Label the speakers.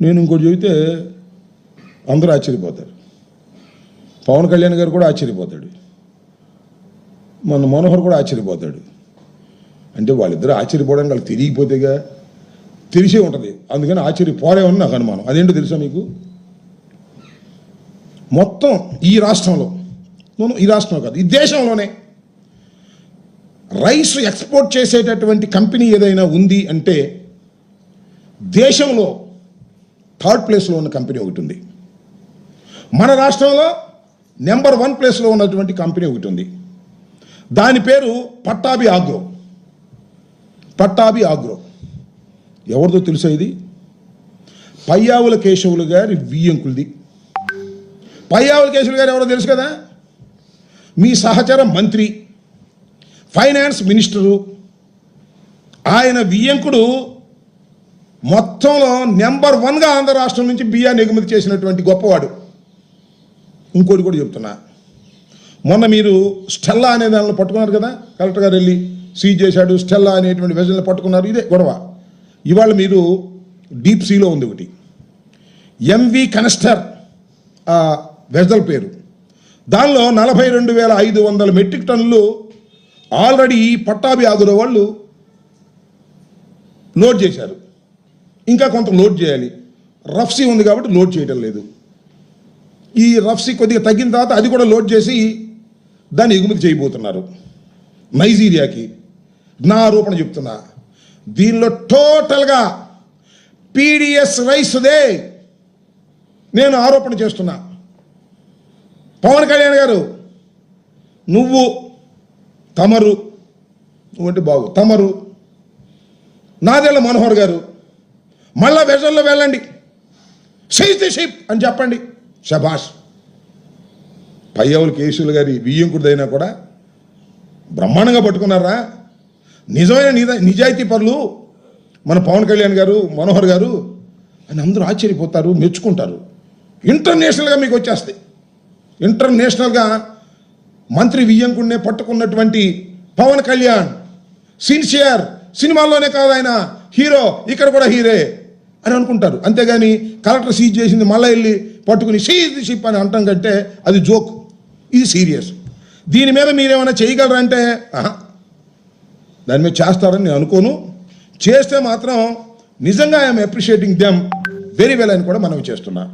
Speaker 1: నేను ఇంకోటి చెబితే అందరూ ఆశ్చర్యపోతారు. పవన్ కళ్యాణ్ గారు కూడా ఆశ్చర్యపోతాడు. మన మనోహర్ కూడా ఆశ్చర్యపోతాడు. అంటే వాళ్ళిద్దరూ ఆశ్చర్యపోవడానికి వాళ్ళకి తిరిగిపోతేగా తెలిసే ఉంటుంది. అందుకని ఆశ్చర్యపోలేమని నాకు అనుమానం. అదేంటో తెలుసా మీకు? మొత్తం ఈ రాష్ట్రంలో ఈ రాష్ట్రంలో కాదు ఈ దేశంలోనే రైస్ ఎక్స్పోర్ట్ చేసేటటువంటి కంపెనీ ఏదైనా ఉంది అంటే దేశంలో థర్డ్ ప్లేస్లో ఉన్న కంపెనీ ఒకటి ఉంది. మన రాష్ట్రంలో నెంబర్ వన్ ప్లేస్లో ఉన్నటువంటి కంపెనీ ఒకటి ఉంది. దాని పేరు పట్టాభి ఆగ్రో. పట్టాభి ఆగ్రో. ఎవరిదో తెలుసా ఇది? పయ్యావుల కేశవులు గారి వియ్యంకులది పయ్యావుల కేశవులు గారు ఎవరో తెలుసు కదా? మీ సహచర మంత్రి ఫైనాన్స్ మినిస్టరు. ఆయన వియ్యంకుడు మొత్తంలో నెంబర్ వన్గా ఆంధ్ర రాష్ట్రం నుంచి బియ్యాన్ని ఎగుమతి చేసినటువంటి గొప్పవాడు. ఇంకోటి కూడా చెప్తున్నా. మొన్న మీరు స్టెల్లా అనే దానిలో పట్టుకున్నారు కదా కలెక్టర్ గారు వెళ్ళి సీజ్ చేశాడు స్టెల్లా అనేటువంటి వెజల్ని పట్టుకున్నారు ఇదే గొడవ. ఇవాళ మీరు డీప్ సీలో ఉంది ఒకటి. ఎంవి కనస్టర్ వెజల్ పేరు. దానిలో నలభై రెండు వేల ఐదు వందల మెట్రిక్ టన్నులు ఆల్రెడీ పట్టాభి ఆదుల వాళ్ళు లోడ్ చేశారు. ఇంకా కొంత లోడ్ చేయాలి. రఫ్సీ ఉంది కాబట్టి లోడ్ చేయటం లేదు. ఈ రఫ్సీ కొద్దిగా తగ్గిన తర్వాత అది కూడా లోడ్ చేసి దాన్ని ఎగుమతి చేయబోతున్నారు. నైజీరియాకి నా ఆరోపణ చెప్తున్నా. దీనిలో టోటల్గా పీడిఎస్ రైస్దే నేను ఆరోపణ చేస్తున్నా. పవన్ కళ్యాణ్ గారు నువ్వు తమరు నువ్వంటే బాగు తమరు నాదెళ్ళ మనోహర్ గారు మళ్ళా వెజల్లో వెళ్ళండి. సైజ్ ది షిప్ అని చెప్పండి. శభాష్. పయ్యవుల కేసులు గారి బియ్యంకుడిదైనా కూడా బ్రహ్మాండంగా పట్టుకున్నారా? నిజమైన నిజ నిజాయితీ పరులు మన పవన్ కళ్యాణ్ గారు మనోహర్ గారు అని అందరూ ఆశ్చర్యపోతారు మెచ్చుకుంటారు. ఇంటర్నేషనల్గా మీకు వచ్చేస్తాయి. ఇంటర్నేషనల్గా మంత్రి వియ్యంకుడినే పట్టుకున్నటువంటి పవన్ కళ్యాణ్ సిన్సియర్ సినిమాల్లోనే కాదు ఆయన హీరో ఇక్కడ కూడా హీరే. అని అనుకుంటారు. అంతేగాని కలెక్టర్ సీజ్ చేసింది మళ్ళీ వెళ్ళి పట్టుకుని సీజ్ ది షిప్ అని అంటాం కంటే అది జోక్. ఇది సీరియస్. దీని మీద మీరేమైనా చేయగలరంటే ఆహా, దాని మీద చేస్తారని నేను అనుకోను. చేస్తే మాత్రం నిజంగా I'm appreciating them very well అని కూడా మనం చేస్తున్నాం.